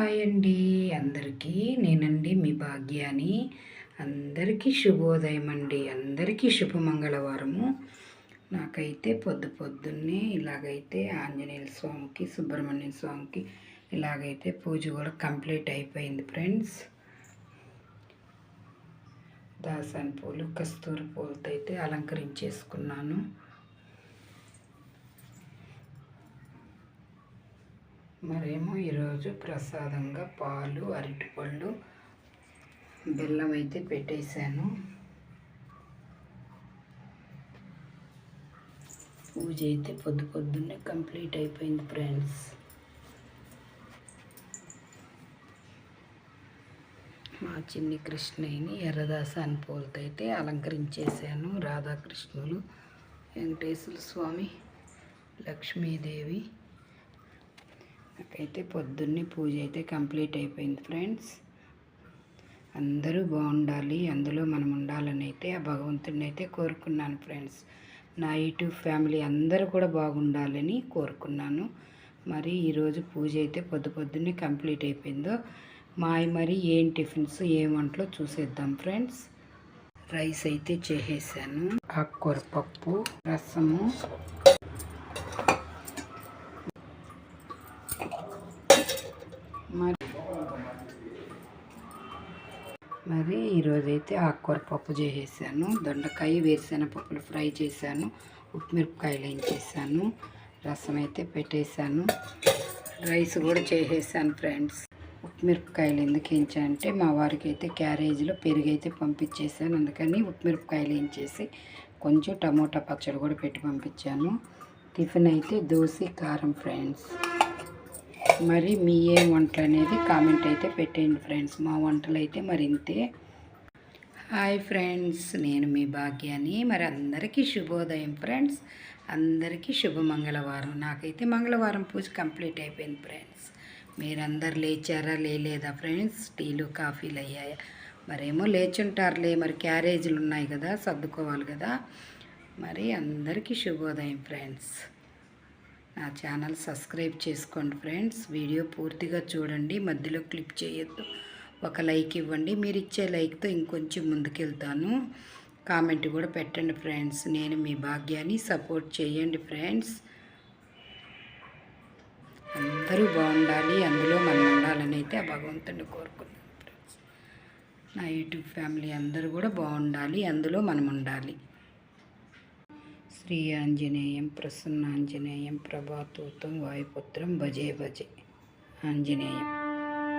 Hi అండి అందరికీ నేనండి మీ భాగ్యాని. అందరికీ శుభోదయం అండి అందరికీ శుభమంగళవారము. నాకైతే పొద్దు పొద్దున్నే ఇలాగైతే ఆంజనేయుల స్వామికి సుబ్రహ్మణ్య స్వామికి ఇలాగైతే పూజ కూడా కంప్లీట్ అయిపోయింది ఫ్రెండ్స్. దాసాని పూలు కస్తూరి పూలతో అయితే అలంకరించేసుకున్నాను. మరేమో ఈరోజు ప్రసాదంగా పాలు అరటిపళ్ళు బెల్లం అయితే పెట్టేశాను. పూజ అయితే పొద్దు పొద్దున్నే కంప్లీట్ అయిపోయింది ఫ్రెండ్స్. మా చిన్ని కృష్ణయ్యని ఎర్రదాసాని అని అయితే అలంకరించేశాను. రాధాకృష్ణులు వెంకటేశ్వర స్వామి లక్ష్మీదేవి నాకైతే పొద్దున్నే పూజ అయితే కంప్లీట్ అయిపోయింది ఫ్రెండ్స్. అందరూ బాగుండాలి అందులో మనం ఉండాలని అయితే ఆ భగవంతుడిని అయితే కోరుకున్నాను ఫ్రెండ్స్. నా యూట్యూబ్ ఫ్యామిలీ అందరూ కూడా బాగుండాలని కోరుకున్నాను. మరి ఈరోజు పూజ అయితే పొద్దు పొద్దున్నే కంప్లీట్ అయిపోయిందో మాయ మరి ఏం టిఫిన్స్ ఏం వంటలో చూసేద్దాం ఫ్రెండ్స్. రైస్ అయితే చేసేసాను. ఆకుకూర పప్పు రసము మరి ఈరోజైతే ఆకుకూర పప్పు చేసేసాను దొండకాయ వేరుశెనగ పప్పులు ఫ్రై చేశాను ఉప్పుమిరపకాయలు వేయించేసాను రసం అయితే పెట్టేశాను రైస్ కూడా చేసేసాను ఫ్రెండ్స్. ఉప్పుమిరపకాయలు ఎందుకు వేయించానంటే మా వారికి అయితే క్యారేజీలో పెరుగు అయితే పంపించేసాను అందుకని ఉప్పుమిరపకాయలు వేయించేసి కొంచెం టమోటా పచ్చడి కూడా పెట్టి పంపించాను. టిఫిన్ అయితే దోశ కారం ఫ్రెండ్స్. మరి మీ ఏం వంటలు అనేది కామెంట్ అయితే పెట్టేయండి ఫ్రెండ్స్. మా వంటలు అయితే మరి ఇంతే. హాయ్ ఫ్రెండ్స్ నేను మీ భాగ్యాన్ని మరి అందరికీ శుభోదయం ఫ్రెండ్స్. అందరికీ శుభ మంగళవారం. నాకైతే మంగళవారం పూజ కంప్లీట్ అయిపోయింది ఫ్రెండ్స్. మీరందరు లేచారా లేలేదా ఫ్రెండ్స్? టీలు కాఫీలు అయ్యాయా? మరేమో లేచుంటారులే. మరి క్యారేజీలు ఉన్నాయి కదా సర్దుకోవాలి కదా. మరి అందరికీ శుభోదయం ఫ్రెండ్స్. నా ఛానల్ సబ్స్క్రైబ్ చేసుకోండి ఫ్రెండ్స్. వీడియో పూర్తిగా చూడండి. మధ్యలో క్లిప్ చేయొద్దు. ఒక లైక్ ఇవ్వండి. మీరు ఇచ్చే లైక్తో ఇంకొంచెం ముందుకెళ్తాను. కామెంట్ కూడా పెట్టండి ఫ్రెండ్స్. నేను మీ భాగ్యాన్ని సపోర్ట్ చేయండి ఫ్రెండ్స్. అందరూ బాగుండాలి. అందులో మనం ఉండాలని అయితే ఆ భగవంతుని కోరుకున్నాను ఫ్రెండ్స్. నా యూట్యూబ్ ఫ్యామిలీ అందరూ కూడా బాగుండాలి. అందులో మనం ఉండాలి. శ్రీ ఆంజనేయం ప్రసన్నాంజనేయం ప్రభాతూతం వాయుపుత్రం భజే భజే. ఆంజనేయం.